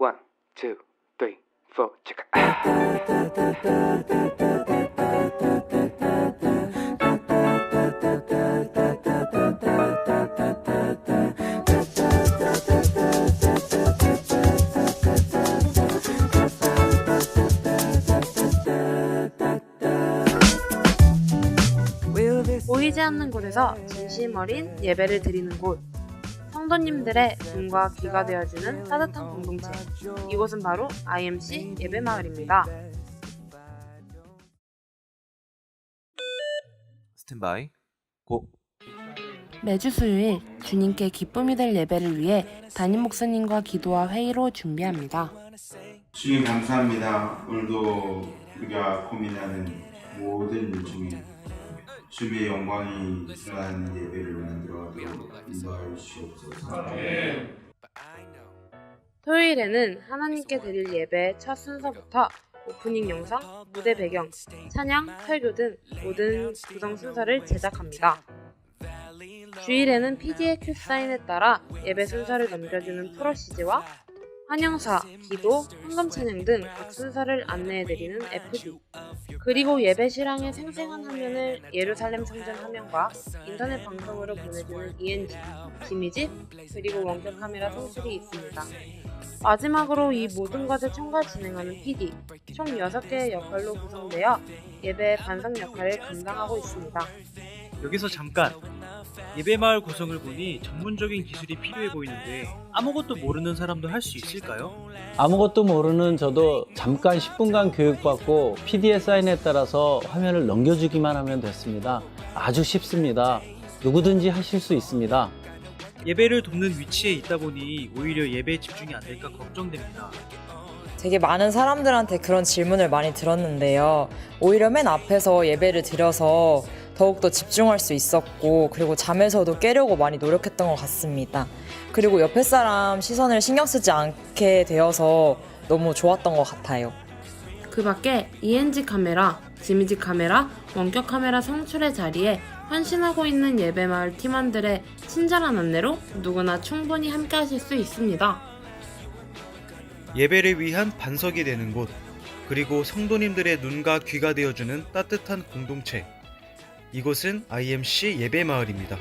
One, two, three, four, check. 보이지 않는 곳에서 진심 어린 예배를 드리는 곳. 성도님들의 눈과 귀가 되어주는 따뜻한 공동체. 이곳은 바로 IMC 예배 마을입니다. 스탠바이 고 매주 수요일 주님께 기쁨이 될 예배를 위해 담임 목사님과 기도와 회의로 준비합니다. 주님 감사합니다. 오늘도 우리가 고민하는 모든 일 중에 주님의 영광이 드러나는 예배를 만들어가도록 인도하여 주시옵소서. 토요일에는 하나님께 드릴 예배 첫 순서부터 오프닝 영상, 무대 배경, 찬양, 설교 등 모든 구성 순서를 제작합니다. 주일에는 PD의 큐 사인에 따라 예배 순서를 넘겨주는 프로시즈와 환영사, 기도, 헌금 찬양 등 각 순서를 안내해드리는 FD. 그리고 예배 실황의 생생한 화면을 예루살렘 성전 화면과 인터넷 방송으로 보내주는 ENG, 김희집, 그리고 원격 카메라 송출이 있습니다. 마지막으로 이 모든 것을 총괄 진행하는 PD, 총 6개의 역할로 구성되어 예배 반성 역할을 감당하고 있습니다. 여기서 잠깐 예배마을 구성을 보니 전문적인 기술이 필요해 보이는데 아무것도 모르는 사람도 할 수 있을까요? 아무것도 모르는 저도 잠깐 10분간 교육받고 PD의 사인에 따라서 화면을 넘겨주기만 하면 됐습니다. 아주 쉽습니다. 누구든지 하실 수 있습니다. 예배를 돕는 위치에 있다 보니 오히려 예배에 집중이 안 될까 걱정됩니다. 되게 많은 사람들한테 그런 질문을 많이 들었는데요. 오히려 맨 앞에서 예배를 드려서 더욱더 집중할 수 있었고, 그리고 잠에서도 깨려고 많이 노력했던 것 같습니다. 그리고 옆에 사람 시선을 신경 쓰지 않게 되어서 너무 좋았던 것 같아요. 그 밖에 ENG 카메라, 지미지 카메라, 원격 카메라 성출의 자리에 헌신하고 있는 예배마을 팀원들의 친절한 안내로 누구나 충분히 함께 하실 수 있습니다. 예배를 위한 반석이 되는 곳, 그리고 성도님들의 눈과 귀가 되어주는 따뜻한 공동체. 이곳은 IMC 예배 마을입니다.